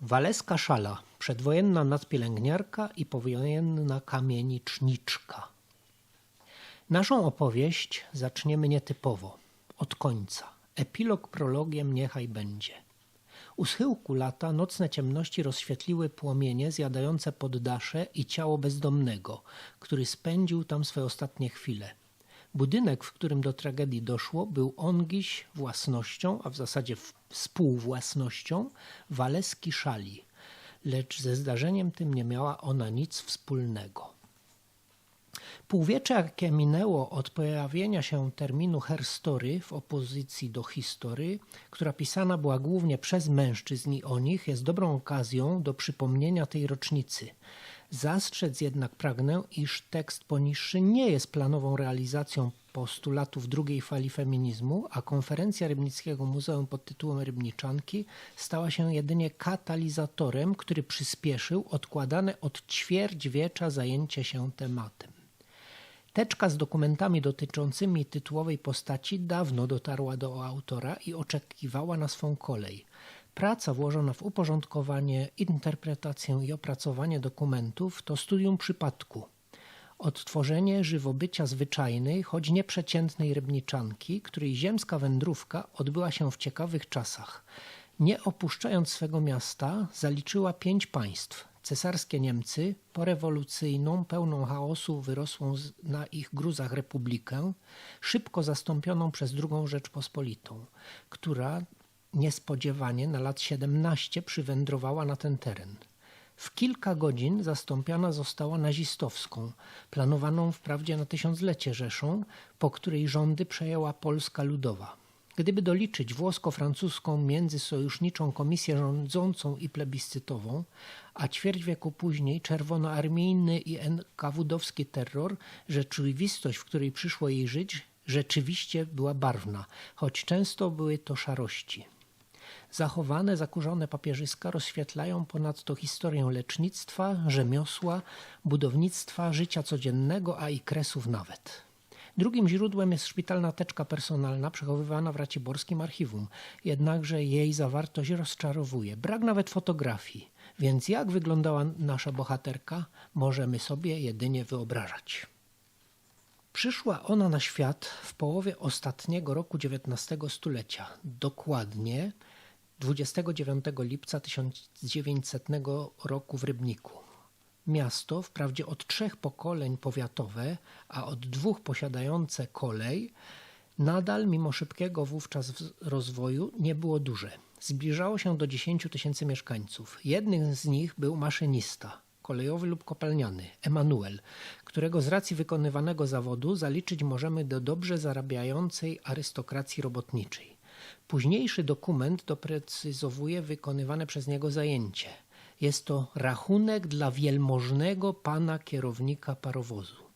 Waleska Szala, przedwojenna nadpielęgniarka i powojenna kamieniczniczka. Naszą opowieść zaczniemy nietypowo, od końca. Epilog prologiem niechaj będzie. U schyłku lata nocne ciemności rozświetliły płomienie zjadające poddasze i ciało bezdomnego, który spędził tam swe ostatnie chwile. Budynek, w którym do tragedii doszło, był ongiś własnością, a w zasadzie współwłasnością Waleski Szali, lecz ze zdarzeniem tym nie miała ona nic wspólnego. Półwiecze, jakie minęło od pojawienia się terminu herstory w opozycji do history, która pisana była głównie przez mężczyzn i o nich, jest dobrą okazją do przypomnienia tej rocznicy. Zastrzec jednak pragnę, iż tekst poniższy nie jest planową realizacją postulatów drugiej fali feminizmu, a konferencja Rybnickiego Muzeum pod tytułem Rybniczanki stała się jedynie katalizatorem, który przyspieszył odkładane od ćwierćwiecza zajęcie się tematem. Teczka z dokumentami dotyczącymi tytułowej postaci dawno dotarła do autora i oczekiwała na swą kolej. Praca włożona w uporządkowanie, interpretację i opracowanie dokumentów to studium przypadku. Odtworzenie żywobycia zwyczajnej, choć nieprzeciętnej rybniczanki, której ziemska wędrówka odbyła się w ciekawych czasach. Nie opuszczając swego miasta, zaliczyła pięć państw. Cesarskie Niemcy, porewolucyjną, pełną chaosu wyrosłą na ich gruzach republikę, szybko zastąpioną przez II Rzeczpospolitą, która niespodziewanie na lat 17 przywędrowała na ten teren. W kilka godzin zastąpiona została nazistowską, planowaną wprawdzie na tysiąclecie Rzeszą, po której rządy przejęła Polska Ludowa. Gdyby doliczyć włosko-francuską międzysojuszniczą komisję rządzącą i plebiscytową, a ćwierć wieku później czerwonoarmijny i NKWD-owski terror, rzeczywistość, w której przyszło jej żyć, rzeczywiście była barwna, choć często były to szarości. Zachowane, zakurzone papierzyska rozświetlają ponadto historię lecznictwa, rzemiosła, budownictwa, życia codziennego, a i kresów nawet. Drugim źródłem jest szpitalna teczka personalna przechowywana w Raciborskim Archiwum, jednakże jej zawartość rozczarowuje. Brak nawet fotografii, więc jak wyglądała nasza bohaterka, możemy sobie jedynie wyobrażać. Przyszła ona na świat w połowie ostatniego roku XIX stulecia, dokładnie 29 lipca 1900 roku w Rybniku. Miasto, wprawdzie od trzech pokoleń powiatowe, a od dwóch posiadające kolej, nadal mimo szybkiego wówczas rozwoju nie było duże. Zbliżało się do 10 tysięcy mieszkańców. Jednym z nich był maszynista, kolejowy lub kopalniany, Emanuel, którego z racji wykonywanego zawodu zaliczyć możemy do dobrze zarabiającej arystokracji robotniczej. Późniejszy dokument doprecyzowuje wykonywane przez niego zajęcie. Jest to rachunek dla wielmożnego pana kierownika parowozu.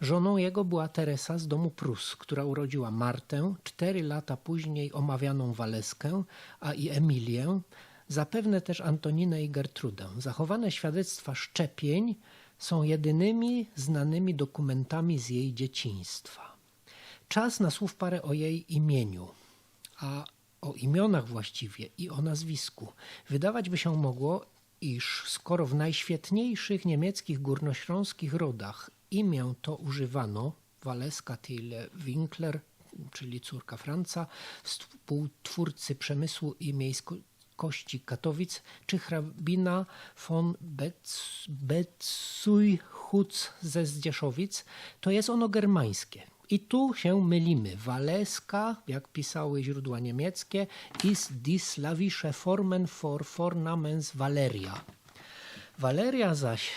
Żoną jego była Teresa z domu Prus, która urodziła Martę, cztery lata później omawianą Waleskę, a i Emilię, zapewne też Antoninę i Gertrudę. Zachowane świadectwa szczepień są jedynymi znanymi dokumentami z jej dzieciństwa. Czas na słów parę o jej imieniu a o imionach właściwie i o nazwisku. Wydawać by się mogło, iż skoro w najświetniejszych niemieckich górnośląskich rodach imię to używano, Waleska Thiele Winkler, czyli córka Franca, współtwórcy przemysłu i miejskości Katowic, czy hrabina von Betzuy-Hutz ze Zdzieszowic, to jest ono germańskie. I tu się mylimy. Waleska, jak pisały źródła niemieckie, ist die slawische Formen for Fornamens Valeria. Valeria zaś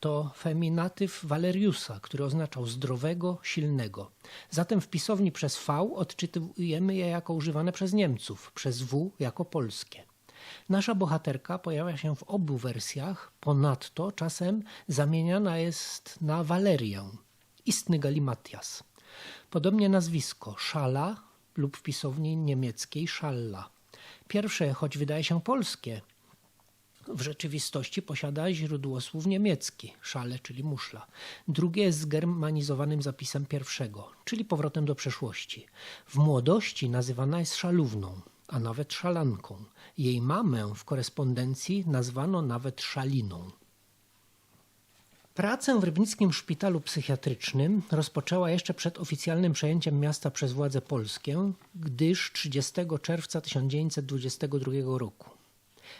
to feminatyw Valeriusa, który oznaczał zdrowego, silnego. Zatem w pisowni przez V odczytujemy je jako używane przez Niemców, przez W jako polskie. Nasza bohaterka pojawia się w obu wersjach, ponadto czasem zamieniana jest na Walerię istny galimatias. Podobnie nazwisko Szala lub w pisowni niemieckiej Szalla. Pierwsze, choć wydaje się polskie, w rzeczywistości posiada źródło słów niemiecki, szale, czyli muszla. Drugie jest zgermanizowanym zapisem pierwszego, czyli powrotem do przeszłości. W młodości nazywana jest szalówną. a nawet szalanką. Jej mamę w korespondencji nazwano nawet szaliną. Pracę w Rybnickim Szpitalu Psychiatrycznym rozpoczęła jeszcze przed oficjalnym przejęciem miasta przez władze polskie, gdyż 30 czerwca 1922 roku.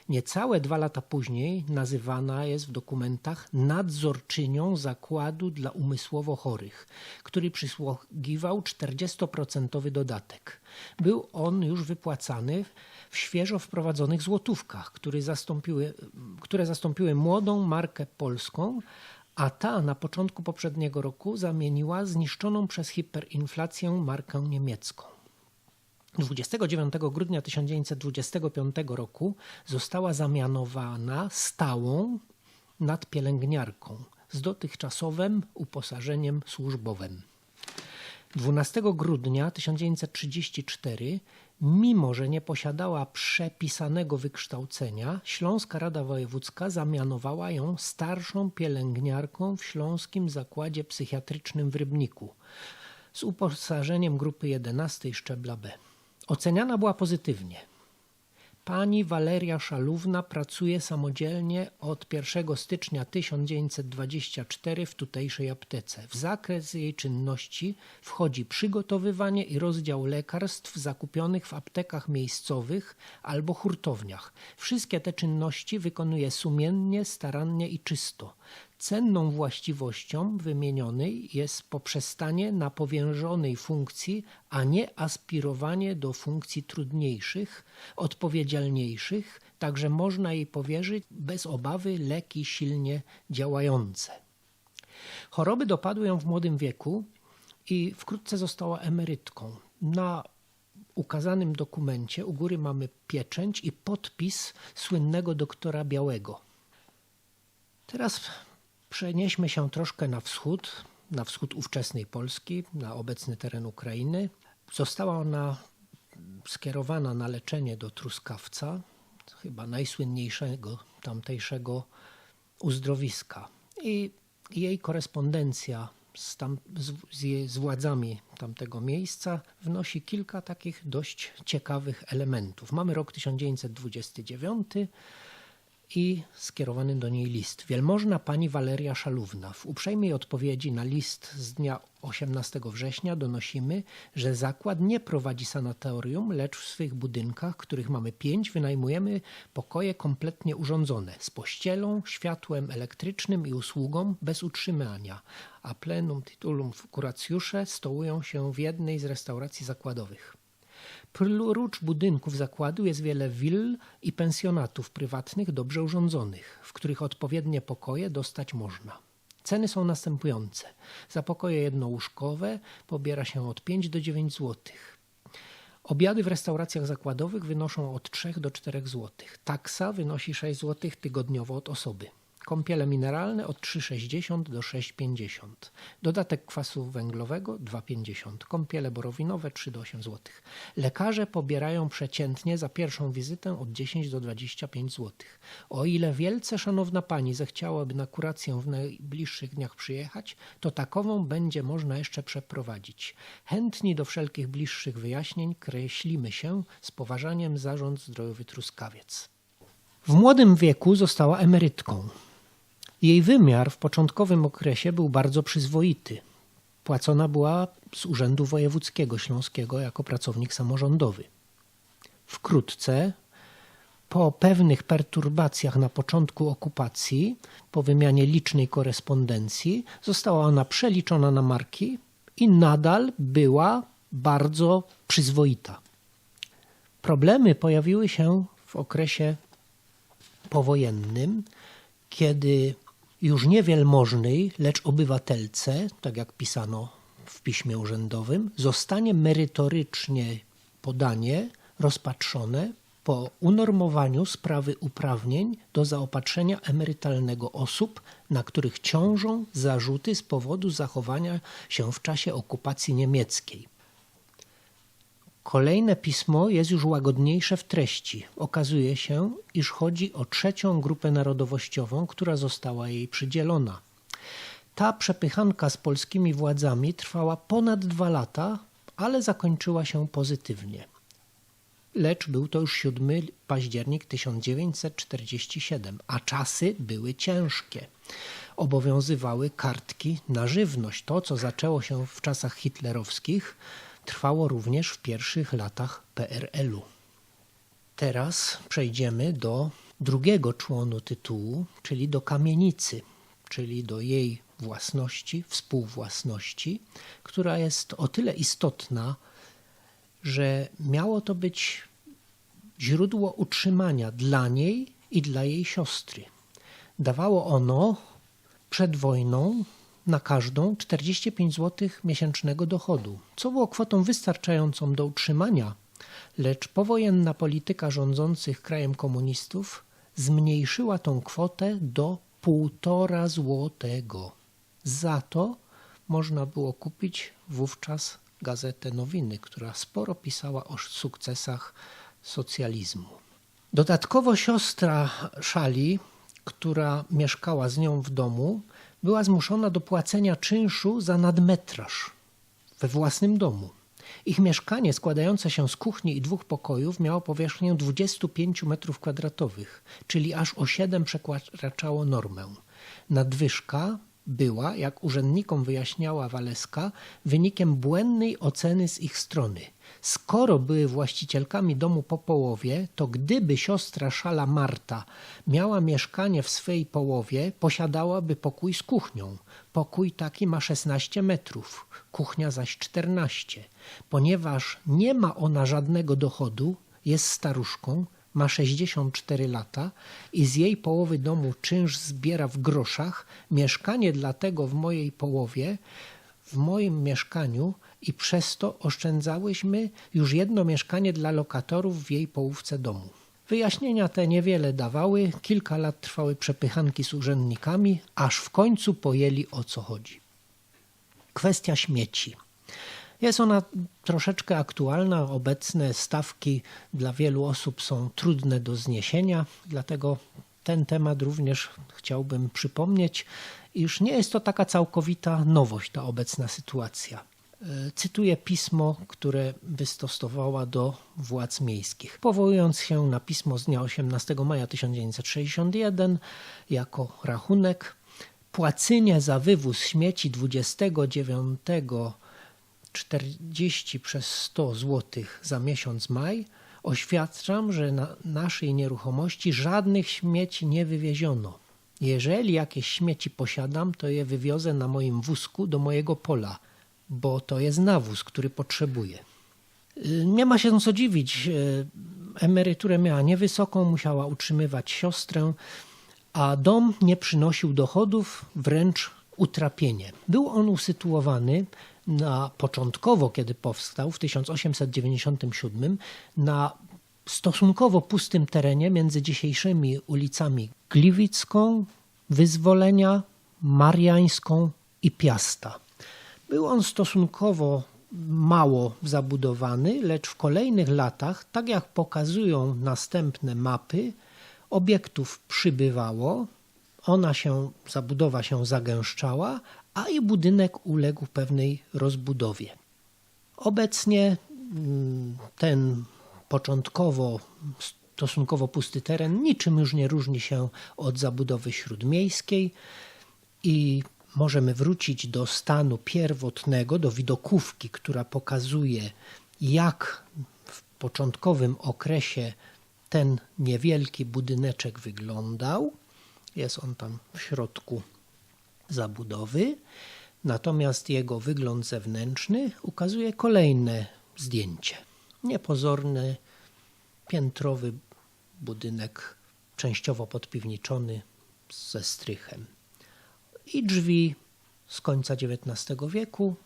Niecałe dwa lata później nazywana jest w dokumentach nadzorczynią zakładu dla umysłowo chorych, który przysługiwał 40% dodatek. Był on już wypłacany w świeżo wprowadzonych złotówkach, które zastąpiły, które zastąpiły młodą markę polską, a ta na początku poprzedniego roku zamieniła zniszczoną przez hiperinflację markę niemiecką. 29 grudnia 1925 roku została zamianowana stałą nad pielęgniarką z dotychczasowym uposażeniem służbowym. 12 grudnia 1934, mimo że nie posiadała przepisanego wykształcenia, Śląska Rada Wojewódzka zamianowała ją starszą pielęgniarką w Śląskim Zakładzie Psychiatrycznym w Rybniku z uposażeniem grupy 11 szczebla B. Oceniana była pozytywnie. Pani Waleria Szalówna pracuje samodzielnie od 1 stycznia 1924 w tutejszej aptece. W zakres jej czynności wchodzi przygotowywanie i rozdział lekarstw zakupionych w aptekach miejscowych albo hurtowniach. Wszystkie te czynności wykonuje sumiennie, starannie i czysto. Cenną właściwością wymienionej jest poprzestanie na powiężonej funkcji, a nie aspirowanie do funkcji trudniejszych, odpowiedzialniejszych, także można jej powierzyć bez obawy leki silnie działające. Choroby dopadły ją w młodym wieku i wkrótce została emerytką. Na ukazanym dokumencie u góry mamy pieczęć i podpis słynnego doktora Białego. Teraz Przenieśmy się troszkę na wschód, na wschód ówczesnej Polski, na obecny teren Ukrainy. Została ona skierowana na leczenie do truskawca, chyba najsłynniejszego tamtejszego uzdrowiska. I jej korespondencja z, tam, z, z, władzami tamtego miejsca wnosi kilka takich dość ciekawych elementów. Mamy rok 1929 i skierowany do niej list. Wielmożna pani Waleria Szalówna. W uprzejmej odpowiedzi na list z dnia 18 września donosimy, że zakład nie prowadzi sanatorium, lecz w swych budynkach, których mamy pięć, wynajmujemy pokoje kompletnie urządzone z pościelą, światłem elektrycznym i usługą bez utrzymania, a plenum titulum kuracjusze stołują się w jednej z restauracji zakładowych. Prócz budynków zakładu jest wiele will i pensjonatów prywatnych dobrze urządzonych, w których odpowiednie pokoje dostać można. Ceny są następujące. Za pokoje jednołóżkowe pobiera się od 5 do 9 zł. Obiady w restauracjach zakładowych wynoszą od 3 do 4 zł. Taksa wynosi 6 zł tygodniowo od osoby. Kąpiele mineralne od 3,60 do 6,50. Dodatek kwasu węglowego 2,50. Kąpiele borowinowe 3 do 8 zł. Lekarze pobierają przeciętnie za pierwszą wizytę od 10 do 25 zł. O ile wielce szanowna pani zechciałaby na kurację w najbliższych dniach przyjechać, to takową będzie można jeszcze przeprowadzić. Chętni do wszelkich bliższych wyjaśnień kreślimy się z poważaniem Zarząd Zdrojowy Truskawiec. W młodym wieku została emerytką. Jej wymiar w początkowym okresie był bardzo przyzwoity. Płacona była z Urzędu Wojewódzkiego Śląskiego jako pracownik samorządowy. Wkrótce, po pewnych perturbacjach na początku okupacji, po wymianie licznej korespondencji, została ona przeliczona na marki i nadal była bardzo przyzwoita. Problemy pojawiły się w okresie powojennym, kiedy już nie wielmożnej, lecz obywatelce, tak jak pisano w piśmie urzędowym, zostanie merytorycznie podanie rozpatrzone po unormowaniu sprawy uprawnień do zaopatrzenia emerytalnego osób, na których ciążą zarzuty z powodu zachowania się w czasie okupacji niemieckiej. Kolejne pismo jest już łagodniejsze w treści. Okazuje się, iż chodzi o trzecią grupę narodowościową, która została jej przydzielona. Ta przepychanka z polskimi władzami trwała ponad dwa lata, ale zakończyła się pozytywnie. lecz był to już 7 październik 1947, a czasy były ciężkie. Obowiązywały kartki na żywność. To, co zaczęło się w czasach hitlerowskich, trwało również w pierwszych latach PRL-u. Teraz przejdziemy do drugiego członu tytułu, czyli do kamienicy, czyli do jej własności, współwłasności, która jest o tyle istotna, że miało to być źródło utrzymania dla niej i dla jej siostry. Dawało ono przed wojną na każdą 45 zł miesięcznego dochodu, co było kwotą wystarczającą do utrzymania, lecz powojenna polityka rządzących krajem komunistów zmniejszyła tą kwotę do półtora złotego. Za to można było kupić wówczas gazetę Nowiny, która sporo pisała o sukcesach socjalizmu. Dodatkowo siostra Szali, która mieszkała z nią w domu, była zmuszona do płacenia czynszu za nadmetraż we własnym domu. Ich mieszkanie składające się z kuchni i dwóch pokojów miało powierzchnię 25 m2, czyli aż o 7 przekraczało normę. Nadwyżka była, jak urzędnikom wyjaśniała Waleska, wynikiem błędnej oceny z ich strony. Skoro były właścicielkami domu po połowie, to gdyby siostra Szala Marta miała mieszkanie w swej połowie, posiadałaby pokój z kuchnią. Pokój taki ma 16 metrów, kuchnia zaś 14. Ponieważ nie ma ona żadnego dochodu, jest staruszką, ma 64 lata i z jej połowy domu czynsz zbiera w groszach, mieszkanie dlatego w mojej połowie, w moim mieszkaniu i przez to oszczędzałyśmy już jedno mieszkanie dla lokatorów w jej połówce domu. Wyjaśnienia te niewiele dawały, kilka lat trwały przepychanki z urzędnikami, aż w końcu pojęli o co chodzi. Kwestia śmieci. Jest ona troszeczkę aktualna. Obecne stawki dla wielu osób są trudne do zniesienia, dlatego ten temat również chciałbym przypomnieć, iż nie jest to taka całkowita nowość, ta obecna sytuacja. Cytuję pismo, które wystosowała do władz miejskich. Powołując się na pismo z dnia 18 maja 1961 jako rachunek, płacenie za wywóz śmieci 29 40 przez 100 zł za miesiąc maj, oświadczam, że na naszej nieruchomości żadnych śmieci nie wywieziono. Jeżeli jakieś śmieci posiadam, to je wywiozę na moim wózku do mojego pola, bo to jest nawóz, który potrzebuję. Nie ma się co dziwić. Emeryturę miała niewysoką, musiała utrzymywać siostrę, a dom nie przynosił dochodów, wręcz utrapienie. Był on usytuowany na początkowo, kiedy powstał w 1897, na stosunkowo pustym terenie między dzisiejszymi ulicami Gliwicką, Wyzwolenia, Mariańską i Piasta. Był on stosunkowo mało zabudowany, lecz w kolejnych latach, tak jak pokazują następne mapy, obiektów przybywało, ona się, zabudowa się zagęszczała, a i budynek uległ pewnej rozbudowie. Obecnie mm, ten początkowo stosunkowo pusty teren niczym już nie różni się od zabudowy śródmiejskiej i możemy wrócić do stanu pierwotnego, do widokówki, która pokazuje, jak w początkowym okresie ten niewielki budyneczek wyglądał. Jest on tam w środku zabudowy, natomiast jego wygląd zewnętrzny ukazuje kolejne zdjęcie. Niepozorny, piętrowy budynek, częściowo podpiwniczony ze strychem. I drzwi z końca XIX wieku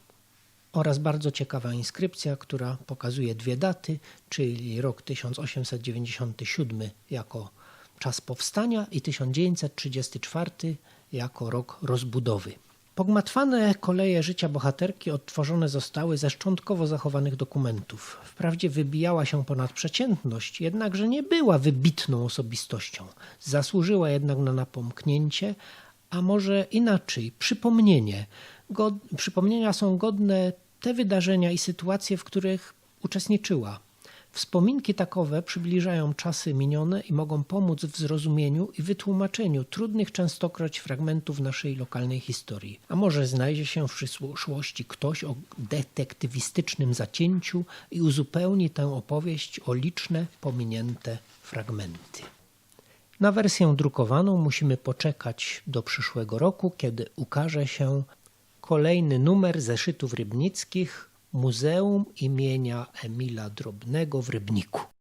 oraz bardzo ciekawa inskrypcja, która pokazuje dwie daty, czyli rok 1897 jako czas powstania i 1934 jako rok rozbudowy. Pogmatwane koleje życia bohaterki odtworzone zostały ze szczątkowo zachowanych dokumentów. Wprawdzie wybijała się ponad przeciętność, jednakże nie była wybitną osobistością. Zasłużyła jednak na napomknięcie, a może inaczej, przypomnienie. God, przypomnienia są godne te wydarzenia i sytuacje, w których uczestniczyła. Wspominki takowe przybliżają czasy minione i mogą pomóc w zrozumieniu i wytłumaczeniu trudnych częstokroć fragmentów naszej lokalnej historii. A może znajdzie się w przyszłości ktoś o detektywistycznym zacięciu i uzupełni tę opowieść o liczne pominięte fragmenty. Na wersję drukowaną musimy poczekać do przyszłego roku, kiedy ukaże się kolejny numer zeszytów rybnickich Muzeum imienia Emila Drobnego w Rybniku.